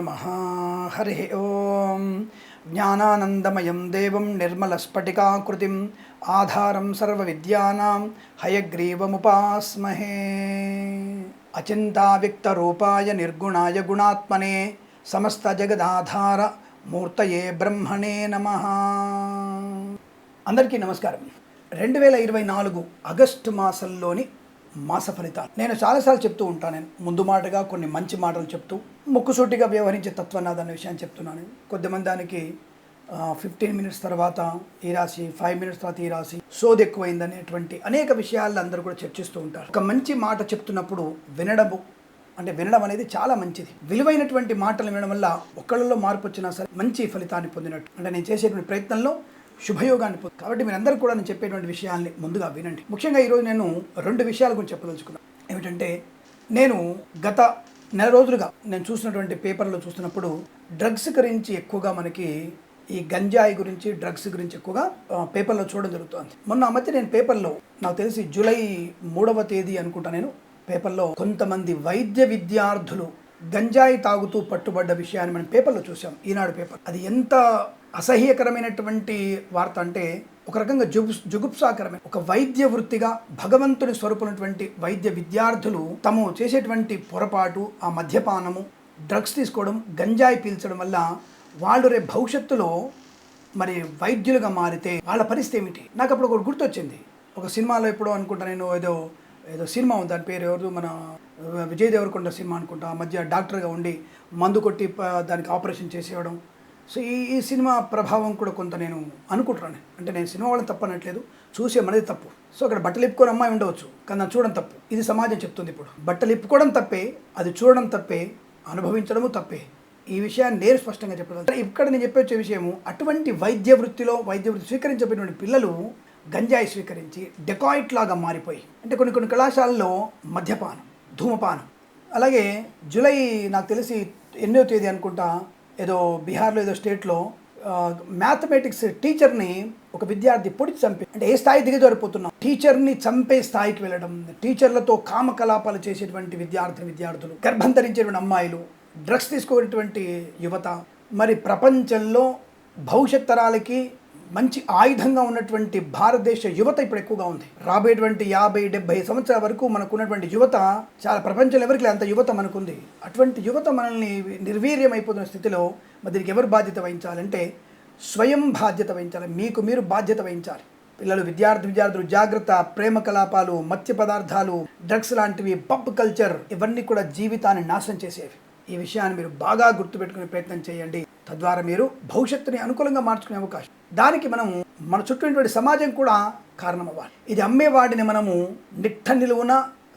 నమ హరి ఓం జ్ఞానానందమయం దేవం నిర్మలస్ఫటికాకృతిం ఆధారం సర్వవిద్యానాం హయగ్రీవముపాస్మహే అచింతావ్యక్తరూపాయ నిర్గుణాయ గుణాత్మనే సమస్త జగదాధార మూర్తయే బ్రహ్మణే నమ అందరికీ నమస్కారం. రెండు వేల ఇరవై నాలుగు ఆగస్టు మాసంలోని మాస ఫలితాలు. నేను చాలాసార్లు చెప్తూ ఉంటాను నేను. ముందు మాటగా కొన్ని మంచి మాటలు చెప్తూ ముక్కుసూటిగా వ్యవహరించే తత్వనాథ్ అనే విషయాన్ని చెప్తున్నాను. కొద్దిమంది దానికి ఫిఫ్టీన్ మినిట్స్ తర్వాత ఈ రాశి ఫైవ్ మినిట్స్ తర్వాత ఈ రాశి సోది ఎక్కువైందనేటువంటి అనేక విషయాలు అందరూ కూడా చర్చిస్తూ ఉంటారు. ఒక మంచి మాట చెప్తున్నప్పుడు వినడము అంటే వినడం అనేది చాలా మంచిది. విలువైనటువంటి మాటలు వినడం వల్ల ఒకళ్ళలో మార్పు వచ్చినా సరే మంచి ఫలితాన్ని పొందినట్టు. అంటే నేను చేసేటువంటి ప్రయత్నంలో శుభయోగాన్ని పొందు కాబట్టి మీరందరూ కూడా నేను చెప్పేటువంటి విషయాల్ని ముందుగా వినండి. ముఖ్యంగా ఈరోజు నేను రెండు విషయాల గురించి చెప్పదలుచుకున్నాను. ఏమిటంటే నేను గత నెల రోజులుగా నేను చూసినటువంటి పేపర్లో చూస్తున్నప్పుడు డ్రగ్స్ గురించి ఎక్కువగా మనకి ఈ గంజాయి గురించి డ్రగ్స్ గురించి ఎక్కువగా పేపర్లో చూడడం జరుగుతుంది. మొన్న ఆ మధ్య నేను పేపర్లో నాకు తెలిసి జూలై మూడవ తేదీ అనుకుంటా నేను పేపర్లో కొంతమంది వైద్య విద్యార్థులు గంజాయి తాగుతూ పట్టుబడ్డ విషయాన్ని మనం పేపర్లో చూసాం ఈనాడు పేపర్. అది ఎంత అసహ్యకరమైనటువంటి వార్త అంటే ఒక రకంగా జుగు జుగుప్సాకరమైన ఒక వైద్య వృత్తిగా భగవంతుని స్వరూపునటువంటి వైద్య విద్యార్థులు తము చేసేటువంటి పొరపాటు ఆ మద్యపానము డ్రగ్స్ తీసుకోవడం గంజాయి పీల్చడం వల్ల వాళ్ళు రేపు భవిష్యత్తులో మరి వైద్యులుగా మారితే వాళ్ళ పరిస్థితి ఏమిటి? నాకు అప్పుడు ఒకటి గుర్తొచ్చింది. ఒక సినిమాలో ఎప్పుడో అనుకుంటా నేను ఏదో ఏదో సినిమా ఉంది. దాని పేరు ఎవరు మన విజయ్ దేవరకొండ సినిమా అనుకుంటా. ఆ మధ్య డాక్టర్గా ఉండి మందు కొట్టి దానికి ఆపరేషన్ చేసేయడం. సో ఈ ఈ సినిమా ప్రభావం కూడా కొంత నేను అనుకుంటున్నాను. అంటే నేను సినిమా వాళ్ళని తప్పనట్లేదు చూసే మనది తప్పు. సో అక్కడ బట్టలు ఇప్పుకొని అమ్మాయి ఉండవచ్చు కానీ నన్ను చూడడం తప్పు. ఇది సమాజం చెప్తుంది ఇప్పుడు. బట్టలు ఇప్పుకోవడం తప్పే అది చూడడం తప్పే అనుభవించడము తప్పే. ఈ విషయాన్ని నేను స్పష్టంగా చెప్పడం ఇక్కడ నేను చెప్పే విషయము అటువంటి వైద్య వృత్తిలో వైద్య వృత్తి స్వీకరించబడినటువంటి పిల్లలు గంజాయి స్వీకరించి డెకాయిట్ లాగా మారిపోయి అంటే కొన్ని కొన్ని కళాశాలల్లో మద్యపానం ధూమపానం. అలాగే జూలై నాకు తెలిసి ఎన్నో తేదీ అనుకుంటా ఏదో బీహార్లో ఏదో స్టేట్లో మ్యాథమెటిక్స్ టీచర్ని ఒక విద్యార్థి పొడిచి చంపి అంటే ఏ స్థాయి దిగజారిపోతున్నాం టీచర్ని చంపే స్థాయికి వెళ్ళడం టీచర్లతో కామకలాపాలు చేసేటువంటి విద్యార్థి విద్యార్థులు గర్భం ధరించేటువంటి అమ్మాయిలు డ్రగ్స్ తీసుకునేటువంటి యువత. మరి ప్రపంచంలో భవిష్యత్ తరాలకి మంచి ఆయుధంగా ఉన్నటువంటి భారతదేశ యువత ఇప్పుడు ఎక్కువగా ఉంది. రాబోయేటువంటి యాభై డెబ్బై సంవత్సరాల వరకు మనకు ఉన్నటువంటి యువత చాలా ప్రపంచంలో ఎవరికి అంత యువత మనకుంది. అటువంటి యువత మనల్ని నిర్వీర్యం అయిపోతున్న స్థితిలో మరి దీనికి ఎవరు బాధ్యత వహించాలంటే స్వయం బాధ్యత వహించాలి. మీకు మీరు బాధ్యత వహించాలి. పిల్లలు విద్యార్థి విద్యార్థులు జాగ్రత్త ప్రేమ కలాపాలు మత్స్య పదార్థాలు డ్రగ్స్ లాంటివి పబ్ కల్చర్ ఇవన్నీ కూడా జీవితాన్ని నాశనం చేసేవి. ఈ విషయాన్ని మీరు బాగా గుర్తుపెట్టుకునే ప్రయత్నం చేయండి. తద్వారా మీరు భవిష్యత్తుని అనుకూలంగా మార్చుకునే అవకాశం. దానికి మనము మన చుట్టూ సమాజం కూడా కారణం అవ్వాలి ఇది అమ్మేవాడిని మనము నిట్ట నిలువున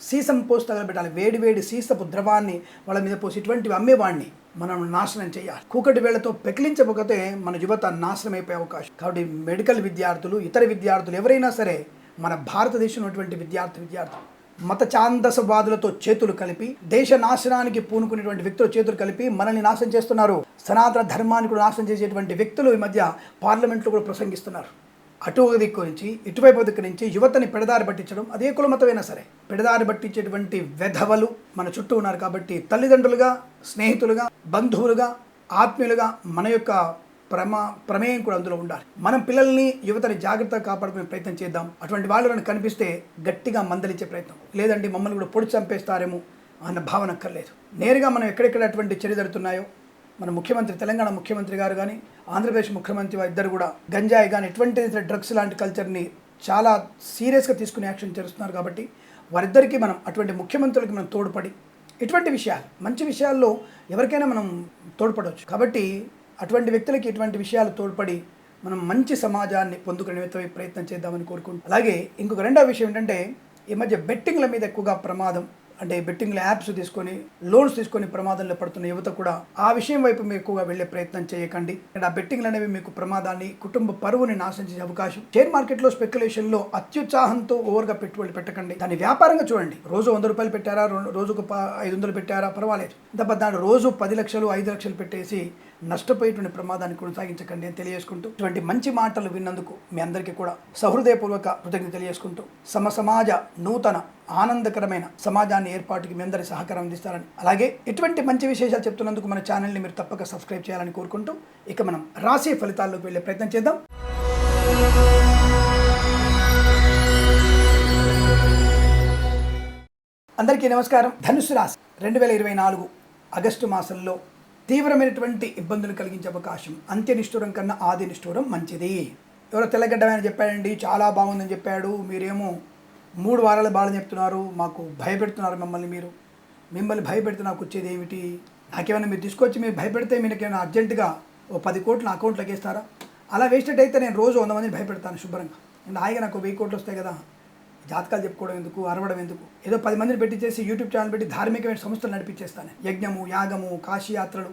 సీసం పోసి తగలబెట్టాలి వేడి వేడి సీసపు ద్రవాన్ని వాళ్ళ మీద పోసి ఇటువంటివి అమ్మేవాడిని మనం నాశనం చేయాలి. కూకటి వేళ్ళతో పెకిలించకపోతే మన యువత నాశనం అయిపోయే అవకాశం. కాబట్టి మెడికల్ విద్యార్థులు ఇతర విద్యార్థులు ఎవరైనా సరే మన భారతదేశంలో ఉన్నటువంటి విద్యార్థి విద్యార్థులు మత ఛాందసవాదులతో చేతులు కలిపి దేశ నాశనానికి పూనుకునేటువంటి వ్యక్తులు చేతులు కలిపి మనల్ని నాశనం చేస్తున్నారు. సనాతన ధర్మాన్ని కూడా నాశనం చేసేటువంటి వ్యక్తులు ఈ మధ్య పార్లమెంట్లో కూడా ప్రసంగిస్తున్నారు. అటు దిక్కు నుంచి ఇటువైపు దిక్కు నుంచి యువతని పెడదారి పట్టించడం అదే కులమతమైనా సరే. పెడదారి పట్టించేటువంటి వెధవలు మన చుట్టూ ఉన్నారు కాబట్టి తల్లిదండ్రులుగా స్నేహితులుగా బంధువులుగా ఆత్మీయులుగా మన యొక్క ప్రమా ప్రమేయం కూడా అందులో ఉండాలి. మనం పిల్లల్ని యువతని జాగ్రత్తగా కాపాడుకునే ప్రయత్నం చేద్దాం. అటువంటి వాళ్ళు మనకు కనిపిస్తే గట్టిగా మందలించే ప్రయత్నం. లేదండి మమ్మల్ని కూడా పొడి చంపేస్తారేమో అన్న భావన అక్కర్లేదు. నేరుగా మనం ఎక్కడెక్కడ అటువంటి చర్య జరుగుతున్నాయో మన ముఖ్యమంత్రి తెలంగాణ ముఖ్యమంత్రి గారు కానీ ఆంధ్రప్రదేశ్ ముఖ్యమంత్రి ఇద్దరు కూడా గంజాయి కానీ ఎటువంటి డ్రగ్స్ లాంటి కల్చర్ని చాలా సీరియస్గా తీసుకునే యాక్షన్ చేస్తున్నారు కాబట్టి వారిద్దరికీ మనం అటువంటి ముఖ్యమంత్రులకి మనం తోడ్పడి ఇటువంటి విషయాలు మంచి విషయాల్లో ఎవరికైనా మనం తోడ్పడవచ్చు కాబట్టి అటువంటి వ్యక్తులకి ఇటువంటి విషయాలు తోడ్పడి మనం మంచి సమాజాన్ని పొందుకునే ప్రయత్నం చేద్దామని కోరుకుంటున్నాం. అలాగే ఇంకొక రెండో విషయం ఏంటంటే ఈ మధ్య బెట్టింగ్ల మీద ఎక్కువగా ప్రమాదం అంటే బెట్టింగ్ల యాప్స్ తీసుకొని లోన్స్ తీసుకొని ప్రమాదంలో పడుతున్న యువత కూడా ఆ విషయం వైపు మీరు ఎక్కువగా వెళ్ళే ప్రయత్నం చేయకండి. అండ్ ఆ బెట్టింగ్లు అనేవి మీకు ప్రమాదాన్ని కుటుంబ పరువుని నాశనం చేసే అవకాశం. షేర్ మార్కెట్లో స్పెక్యులేషన్లో అత్యుత్సాహంతో ఓవర్గా పెట్టుబడి పెట్టకండి. దాన్ని వ్యాపారంగా చూడండి. రోజు వంద రూపాయలు పెట్టారా? రోజుకు ప- ఐదు వందలు పెట్టారా? పర్వాలేదు. తప్ప దాని రోజు పది లక్షలు ఐదు లక్షలు పెట్టేసి నష్టపోయేటువంటి ప్రమాదాన్ని కొనసాగించకండి అని తెలియజేసుకుంటూ ఇటువంటి మంచి మాటలు విన్నందుకు మీ అందరికీ కూడా సహృదయపూర్వక కృతజ్ఞత తెలియజేసుకుంటూ సమ సమాజ నూతన ఆనందకరమైన సమాజాన్ని ఏర్పాటుకి మీ అందరి సహకారం అందిస్తారని. అలాగే ఇటువంటి మంచి విశేషాలు చెప్తున్నందుకు మన ఛానల్ని మీరు తప్పక సబ్స్క్రైబ్ చేయాలని కోరుకుంటూ ఇక మనం రాశి ఫలితాల్లోకి వెళ్ళే ప్రయత్నం చేద్దాం. అందరికీ నమస్కారం. ధనుసు రాశి రెండు వేల ఇరవై నాలుగు ఆగస్టు మాసంలో తీవ్రమైనటువంటి ఇబ్బందులు కలిగించే అవకాశం. అంత్యనిష్ఠూరం కన్నా ఆది నిష్ఠూరం మంచిది. ఎవరో తెల్లగడ్డమైన చెప్పాడండి చాలా బాగుందని చెప్పాడు మీరేమో మూడు వారాల బాధని చెప్తున్నారు మాకు భయపెడుతున్నారు మిమ్మల్ని మీరు. మిమ్మల్ని భయపెడితే నాకు వచ్చేది ఏమిటి? నాకేమైనా మీరు తీసుకొచ్చి మీరు భయపెడితే మీకు ఏమైనా అర్జెంటుగా ఓ పది కోట్లు నా అకౌంట్లోకి వేస్తారా? అలా వేసినట్టయితే నేను రోజు వంద మందిని భయపెడతాను శుభ్రంగా. నేను హాయిగా నాకు వెయ్యి కోట్లు వస్తాయి కదా. జాతకాలు చెప్పుకోవడం ఎందుకు? అరవడం ఎందుకు? ఏదో పది మందిని పెట్టి చేసి యూట్యూబ్ ఛానల్ పెట్టి ధార్మికమైన సంస్థలు నడిపించేస్తాను యజ్ఞము యాగము కాశీయాత్రలు.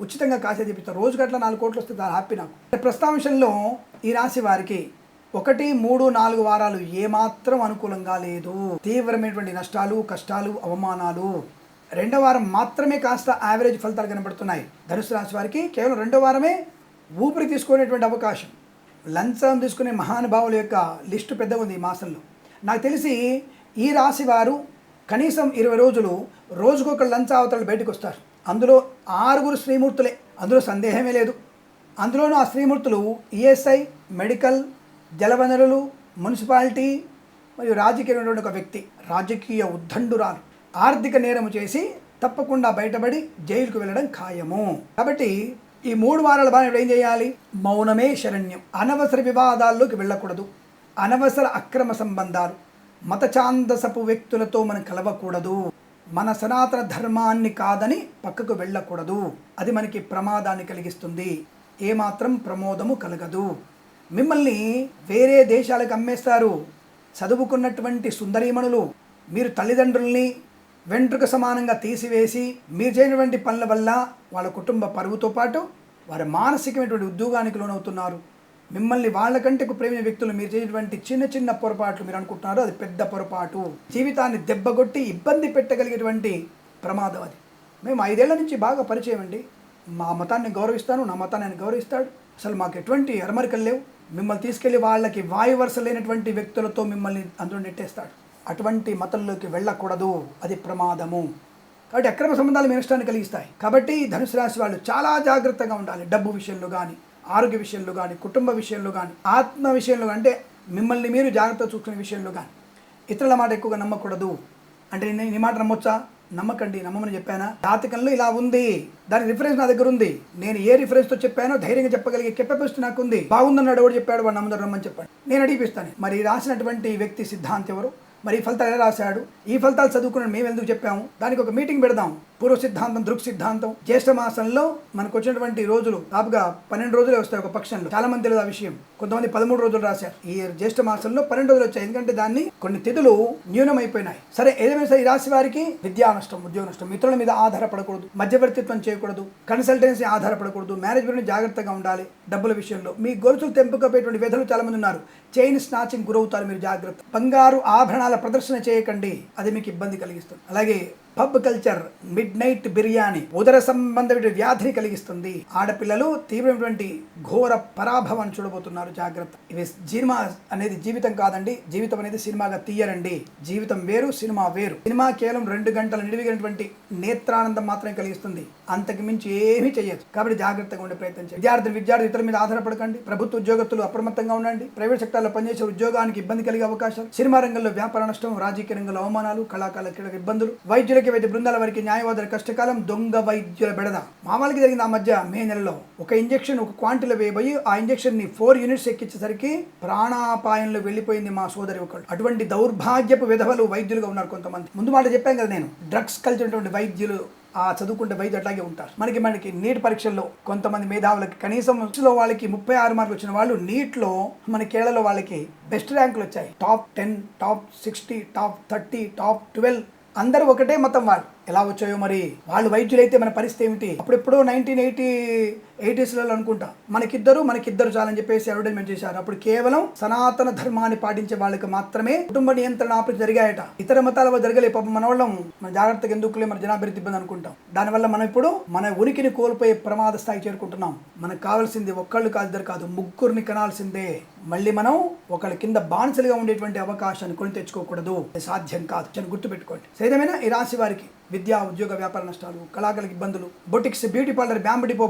ఉచితంగా కాశీ చెప్తాను రోజు గట్ల నాలుగు కోట్లు వస్తే చాలా హ్యాపీ నాకు. ప్రస్తాంశంలో ఈ రాశి వారికి ఒకటి మూడు నాలుగు వారాలు ఏమాత్రం అనుకూలంగా లేదు. తీవ్రమైనటువంటి నష్టాలు కష్టాలు అవమానాలు. రెండో వారం మాత్రమే కాస్త యావరేజ్ ఫలితాలు కనబడుతున్నాయి. ధనుసు రాశి వారికి కేవలం రెండో వారమే ఊపిరి తీసుకునేటువంటి అవకాశం. లంచం తీసుకునే మహానుభావుల యొక్క లిస్టు పెద్దగా ఉంది ఈ మాసంలో. నాకు తెలిసి ఈ రాశి వారు కనీసం ఇరవై రోజులు రోజుకొక లంచావతలు బయటకు వస్తారు. అందులో ఆరుగురు శ్రీమూర్తులే అందులో సందేహమే లేదు. అందులోనూ ఆ శ్రీమూర్తులు ఈఎస్ఐ మెడికల్ జలవనరులు మున్సిపాలిటీ మరియు రాజకీయమైనటువంటి ఒక వ్యక్తి రాజకీయ ఉద్దండురాలు ఆర్థిక నేరము చేసి తప్పకుండా బయటపడి జైలుకు వెళ్ళడం ఖాయము. కాబట్టి ఈ మూడు వారాల బాగా ఏం చేయాలి? మౌనమే శరణ్యం. అనవసర వివాదాల్లోకి వెళ్ళకూడదు. అనవసర అక్రమ సంబంధాలు మత ఛాందసపు వ్యక్తులతో మనం కలవకూడదు. మన సనాతన ధర్మాన్ని కాదని పక్కకు వెళ్ళకూడదు. అది మనకి ప్రమాదాన్ని కలిగిస్తుంది. ఏమాత్రం ప్రమోదము కలగదు. మిమ్మల్ని వేరే దేశాలకు అమ్మేస్తారు. చదువుకున్నటువంటి సుందరీమణులు మీరు తల్లిదండ్రుల్ని వెంట్రుక సమానంగా తీసివేసి మీరు చేయనటువంటి పనుల వల్ల వాళ్ళ కుటుంబ పరువుతో పాటు వారి మానసికమైనటువంటి ఉద్యోగానికి లోనవుతున్నారు. మిమ్మల్ని వాళ్ళకంటే ఎక్కువ ప్రేమిన వ్యక్తులు మీరు చేసినటువంటి చిన్న చిన్న పొరపాట్లు మీరు అనుకుంటున్నారు. అది పెద్ద పొరపాటు. జీవితాన్ని దెబ్బగొట్టి ఇబ్బంది పెట్టగలిగేటువంటి ప్రమాదం అది. మేము ఐదేళ్ళ నుంచి బాగా పరిచయం అండి. మా మతాన్ని గౌరవిస్తాను నా మతాన్ని ఆయన గౌరవిస్తాడు. అసలు మాకు ఎటువంటి అరమరికలు లేవు. మిమ్మల్ని తీసుకెళ్ళి వాళ్ళకి వాయు వరుస లేనటువంటి వ్యక్తులతో మిమ్మల్ని అందులో నెట్టేస్తాడు. అటువంటి మతంలోకి వెళ్ళకూడదు. అది ప్రమాదము. కాబట్టి అక్రమ సంబంధాలు మీ ఇష్టాన్ని కలిగిస్తాయి. కాబట్టి ధనుసు రాశి వాళ్ళు చాలా జాగ్రత్తగా ఉండాలి. డబ్బు విషయంలో కానీ ఆరోగ్య విషయంలో కానీ కుటుంబ విషయంలో కానీ ఆత్మ విషయంలో అంటే మిమ్మల్ని మీరు జాగ్రత్త చూసుకునే విషయంలో కానీ ఇతరుల మాట ఎక్కువగా నమ్మకూడదు. అంటే నేను ఈ మాట నమ్మొచ్చా? నమ్మకండి నమ్మమని చెప్పానా? జాతకంలో ఇలా ఉంది. దాని రిఫరెన్స్ నా దగ్గర ఉంది. నేను ఏ రిఫరెన్స్తో చెప్పానో ధైర్యంగా చెప్పగలిగే కెపాసిటీ నాకు ఉంది బాగుందన్నాడు ఎవడు చెప్పాడు? వాడు నమ్ముదారు రమ్మని చెప్పాడు. నేను అడిగిపిస్తాను. మరి రాసినటువంటి వ్యక్తి సిద్ధాంతం ఎవరు? మరి ఈ ఫలితాలు ఎలా రాశాడు? ఈ ఫలితాలు చదువుకున్నాడు మేము ఎందుకు చెప్పాము? దానికి ఒక మీటింగ్ పెడదాం. పూర్వ సిద్ధాంతం దృక్ సిద్ధాంతం జ్యేష్ఠ మాసంలో మనకు వచ్చినటువంటి రోజులు దాపుగా పన్నెండు రోజులే వస్తాయి ఒక పక్షంలో. చాలా మంది తెలియదు ఆ విషయం. కొంతమంది పదమూడు రోజులు రాశారు. ఈ జ్యేష్ఠ మాసంలో పన్నెండు రోజులు వచ్చాయి. ఎందుకంటే దాన్ని కొన్ని తిథులు న్యూనమైపోయినాయి. సరే ఏదైనా సరే ఈ రాశి వారికి విద్యా నష్టం ఉద్యోగ నష్టం మిత్రుల మీద ఆధారపడకూడదు. మధ్యవర్తిత్వం చేయకూడదు. కన్సల్టెన్సీ ఆధారపడకూడదు. మేనేజ్మెంట్ జాగ్రత్తగా ఉండాలి డబ్బుల విషయంలో. మీ గొలుసులు తెంపుకపోయేటువంటి వ్యధలు చాలా మంది ఉన్నారు చైన్ స్నాచింగ్ గురవుతారు మీరు జాగ్రత్త. బంగారు ఆభరణాల ప్రదర్శన చేయకండి. అది మీకు ఇబ్బంది కలిగిస్తుంది. అలాగే pub culture midnight biryani ఉదర సంబంధమైన వ్యాధిని కలిగిస్తుంది. ఆడపిల్లలు తీవ్రమైనటువంటి ఘోర పరాభవాన్ని చూడబోతున్నారు. జాగ్రత్త. ఇవి సినిమా అనేది జీవితం కాదండి. జీవితం అనేది సినిమాగా తీయరండి జీవితం వేరు సినిమా వేరు. సినిమా కేవలం రెండు గంటల నిడివిగినటువంటి నేత్రానందం మాత్రమే కలిగిస్తుంది. అంతకు మించి ఏమీ చేయదు కాబట్టి జాగ్రత్తగా ఉండే ప్రయత్నం చేయండి. విద్యార్థులు విద్యార్థి ఇతరుల మీద ఆధారపడకండి. ప్రభుత్వ ఉద్యోగస్తులు అప్రమత్తంగా ఉండండి. ప్రైవేట్ సెక్టార్లో పనిచేసే ఉద్యోగానికి ఇబ్బంది కలిగే అవకాశాలు. సినిమా రంగంలో వ్యాపార నష్టం రాజకీయ రంగంలో అవమానాలు కళాకారుల ఇబ్బందులు వైద్యులకి వైద్య బృందాల వారికి న్యాయవాదుల కష్టకాలం దొంగ వైద్యుల బెడద. మామూలుగా జరిగింది ఆ మధ్య మే నెలలో. ఒక ఇంజెక్షన్ ఒక క్వాంటిలో వేయబోయి ఆ ఇంజెక్షన్ని ఫోర్ యూనిట్స్ ఎక్కించేసరికి ప్రాణాపాయంలో వెళ్ళిపోయింది మా సోదరి ఒకళ్ళు. అటువంటి దౌర్భాగ్యపు విధవలు వైద్యులుగా ఉన్నారు కొంతమంది. ముందు మాట చెప్పాను కదా నేను డ్రగ్స్ కలిసినటువంటి వైద్యులు ఆ చదువుకుంటే వైద్యులు అట్లాగే ఉంటారు. మనకి మనకి నీట్ పరీక్షల్లో కొంతమంది మేధావులకి కనీసం లో వాళ్ళకి ముప్పై ఆరు మార్కులు వచ్చిన వాళ్ళు నీట్లో మన కేరళలో వాళ్ళకి బెస్ట్ ర్యాంకులు వచ్చాయి. Top ten top sixty top thirty top twelve అందరూ ఒకటే మతం వాళ్ళు. ఎలా వచ్చాయో మరి? వాళ్ళు వైద్యులైతే మన పరిస్థితి ఏమిటి? అప్పుడెప్పుడో నైన్టీన్ ఎయిటీ ఎయిటీస్లలో అనుకుంటా. మనకిద్దరు మనకిద్దరు చాలని చెప్పేసి అడ్వర్టైజ్మెంట్ చేశారు. అప్పుడు కేవలం సనాతన ధర్మాన్ని పాటించే వాళ్ళకి మాత్రమే కుటుంబ నియంత్రణ ఆపరేషన్ జరిగాయట. ఇతర మతాల జరగలే పాపం మన వాళ్ళం మన జాగ్రత్తగా ఎందుకులే మన జనాభివృద్ధి ఇబ్బంది అనుకుంటాం. దానివల్ల మనం ఇప్పుడు మన ఉనికిని కోల్పోయే ప్రమాద స్థాయి చేరుకుంటున్నాం. మనకు కావాల్సింది ఒక్కళ్ళు కాదు ఇద్దరు కాదు ముగ్గురిని కనాల్సిందే. మళ్ళీ మనం ఒకళ్ళ కింద బానిసలుగా ఉండేటువంటి అవకాశాన్ని కొని తెచ్చుకోకూడదు. సాధ్యం కాదు. అని గుర్తుపెట్టుకోండి. సైదమైన ఈ రాశి వారికి విద్యా ఉద్యోగ వ్యాపార నష్టాలు కళాకారులకు ఇబ్బందులు boutiques beauty parlour bamboo depot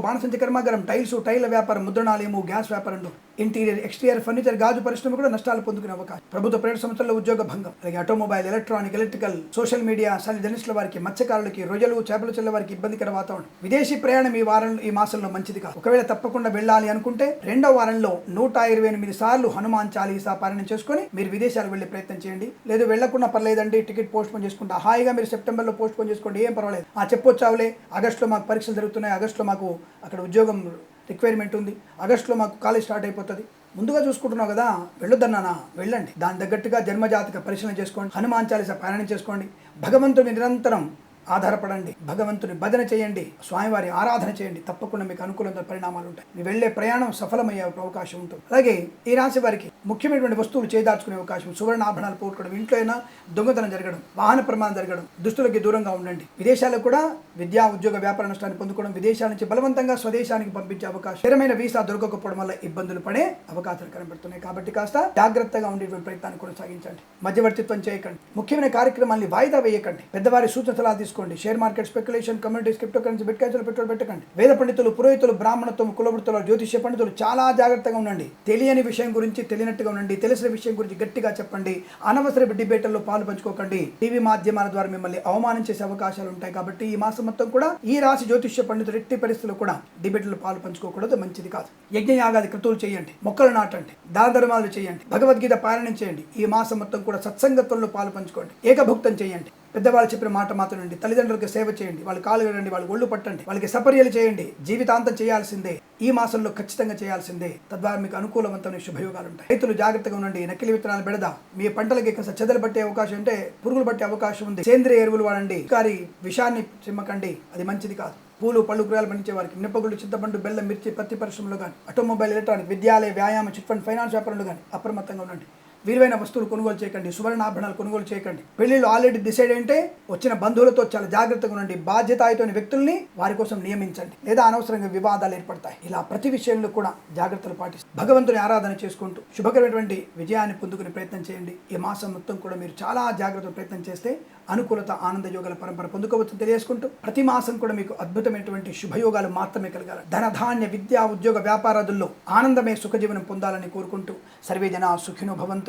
బాణసంచ కర్మాగారం టైల్స్ టైల్ వ్యాపారం ముద్రణాలయము గ్యాస్ వ్యాపారం ఇంటీరియర్ ఎక్స్టీరియర్ ఫర్నిచర్ గాజు పరిశ్రమ కూడా నష్టాలు పొందుకునే అవకాశం. ప్రభుత్వ ప్రైవేట్ సంస్థల్లో ఉద్యోగ భంగం. అలాగే automobile electronic electrical social media సలి జర్నలిస్టుల వారికి మత్స్యకారులకి రొయ్యలు చేపలు చెల్ల వారికి ఇబ్బందికర వాతావరణం. విదేశీ ప్రయాణం ఈ వారం ఈ మాసంలో మంచిది కాదు. ఒకవేళ తప్పకుండా వెళ్ళాలి అనుకుంటే రెండో వారంలో నూట ఇరవై ఎనిమిది సార్లు హనుమాన్ చాలీసా పారాయణం చేసుకొని మీరు విదేశాలు వెళ్ళే ప్రయత్నం చేయండి. లేదు వెళ్ళకుండా పర్లేదండి టికెట్ పోస్ట్ పోన్ చేసుకుంటా. హాయిగా మీరు సెప్టెంబర్లో పోస్ట్ పోన్ చేసుకోండి ఏం పర్వాలేదు. ఆ చెప్పొచ్చావులే. ఆగస్టులో మాకు పరీక్షలు జరుగుతున్నాయి. ఆగస్టులో మాకు అక్కడ ఉద్యోగం రిక్వైర్మెంట్ ఉంది. ఆగస్టులో మాకు కాలేజ్ స్టార్ట్ అయిపోతుంది. ముందుగా చూసుకుంటున్నావు కదా వెళ్ళొద్దన్నానా వెళ్ళండి. దాని తగ్గట్టుగా జన్మజాతక పరిశీలన చేసుకోండి. హనుమాన్ చాలీసా ప్రయాణం చేసుకోండి. భగవంతుని నిరంతరం ఆధారపడండి. భగవంతుని భజన చేయండి. స్వామివారి ఆరాధన చేయండి. తప్పకుండా మీకు అనుకూలంగా పరిణామాలు ఉంటాయి. మీ వెళ్ళే ప్రయాణం సఫలమయ్యే అవకాశం ఉంటుంది. అలాగే ఈ రాశి వారికి ముఖ్యమైనటువంటి వస్తువులు చేదార్చుకునే అవకాశం సువర్ణ ఆభరణాలు పోగొట్టుకోవడం ఇంట్లో అయినా దొంగతనం జరగడం వాహన ప్రమాదం జరగడం దుస్తులకి దూరంగా ఉండండి. విదేశాలకు కూడా విద్యా ఉద్యోగ వ్యాపార నష్టాన్ని పొందుకోవడం విదేశాల నుంచి బలవంతంగా స్వదేశానికి పంపించే అవకాశం స్థిరమైన వీసా దొరకకపోవడం వల్ల ఇబ్బందులు పడే అవకాశాలు కనబడుతున్నాయి. కాబట్టి కాస్త జాగ్రత్తగా ఉండేటువంటి ప్రయత్నాన్ని కొనసాగించండి. మధ్యవర్తిత్వం చేయకండి. ముఖ్యమైన కార్యక్రమాన్ని వాయిదా వేయకండి. పెద్దవారి సూచన సలహా చేసుకోండి share market speculation communities crypto currency bit cancel పెట్టుబడి పెట్టకండి. వేద పండితులు పురోహితులు బ్రాహ్మణత్వం కులవృత్తులు జ్యోతిష్య పండితులు చాలా జాగ్రత్తగా ఉండండి. తెలియని విషయం గురించి తెలియనట్టుగా ఉండండి. తెలిసిన విషయం గురించి గట్టిగా చెప్పండి. అనవసర డిబేట్లలో పాలు పంచుకోకండి. టీవీ మాధ్యమాల ద్వారా మిమ్మల్ని అవమానం చేసే అవకాశాలు ఉంటాయి కాబట్టి ఈ మాసం మొత్తం కూడా ఈ రాశి జ్యోతిష్య పండితులు ఎట్టి పరిస్థితుల్లో కూడా డిబేట్లో పాలు పంచుకోకూడదు. మంచిది కాదు. యజ్ఞ యాగాది క్రతువులు చేయండి. మొక్కలు నాటండి. దాన ధర్మాలు చేయండి. భగవద్గీత పాలన చేయండి. ఈ మాసం మొత్తం కూడా సత్సంగత్వంలో పాలు పంచుకోండి. ఏకభుక్తం చేయండి. పెద్దవాళ్ళు చెప్పిన మాట మాత్రం తల్లిదండ్రులకు సేవ చేయండి వాళ్ళు కాలు కడండి వాళ్ళు ఒళ్ళు పట్టండి వాళ్ళకి సపర్యలు చేయండి జీవితాంతం చేయాల్సిందే ఈ మాసంలో ఖచ్చితంగా చేయాల్సిందే. తద్వారా మీకు అనుకూలవంతమైన శుభయోగాలు ఉంటాయి. రైతులు జాగ్రత్తగా ఉండండి నకిలీ విత్తనాలు పెడదాం. మీ పంటలకి కాస్త చెదలు పట్టే అవకాశం ఉంటే పురుగులు పట్టే అవకాశం ఉంది. సేంద్రియ ఎరువులు వాడండి. కారి విషాన్ని చిమ్మకండి. అది మంచిది కాదు. పూలు పళ్ళు కూరగాయలు పండించే వారికి మినపగుళ్ళు చింతపండు బెల్లం మిర్చి పత్తి పరిశ్రమలు కానీ ఆటోమొబైల్ ఎలక్ట్రానిక్ విద్యాలయ వ్యాయామ చిట్ ఫండ్ ఫైనాన్స్ వ్యాపారంలో కానీ అప్రమత్తంగా ఉండండి. విలువైన వస్తువులు కొనుగోలు చేయకండి సువర్ణాభరణాలు కొనుగోలు చేయకండి. పెళ్ళిళ్ళు ఆల్రెడీ డిసైడ్ అంటే వచ్చిన బంధువులతో చాలా జాగ్రత్తగా ఉండండి. బాధ్యతాయుతమైన వ్యక్తుల్ని వారి కోసం నియమించండి. లేదా అనవసరంగా వివాదాలు ఏర్పడతాయి. ఇలా ప్రతి విషయంలో కూడా జాగ్రత్తలు పాటిస్తూ భగవంతుని ఆరాధన చేసుకుంటూ శుభకరమైనటువంటి విజయాన్ని పొందుకునే ప్రయత్నం చేయండి. ఈ మాసం మొత్తం కూడా మీరు చాలా జాగ్రత్త ప్రయత్నం చేస్తే అనుకూలత ఆనంద యోగాల పరంపర పొందుకోవచ్చు తెలియజేసుకుంటూ ప్రతి మాసం కూడా మీకు అద్భుతమైనటువంటి శుభయోగాలు మాత్రమే కలగాలి. ధనధాన్య విద్యా ఉద్యోగ వ్యాపారాదుల్లో ఆనందమే సుఖజీవనం పొందాలని కోరుకుంటూ సర్వే జనా సుఖినో భవంతు.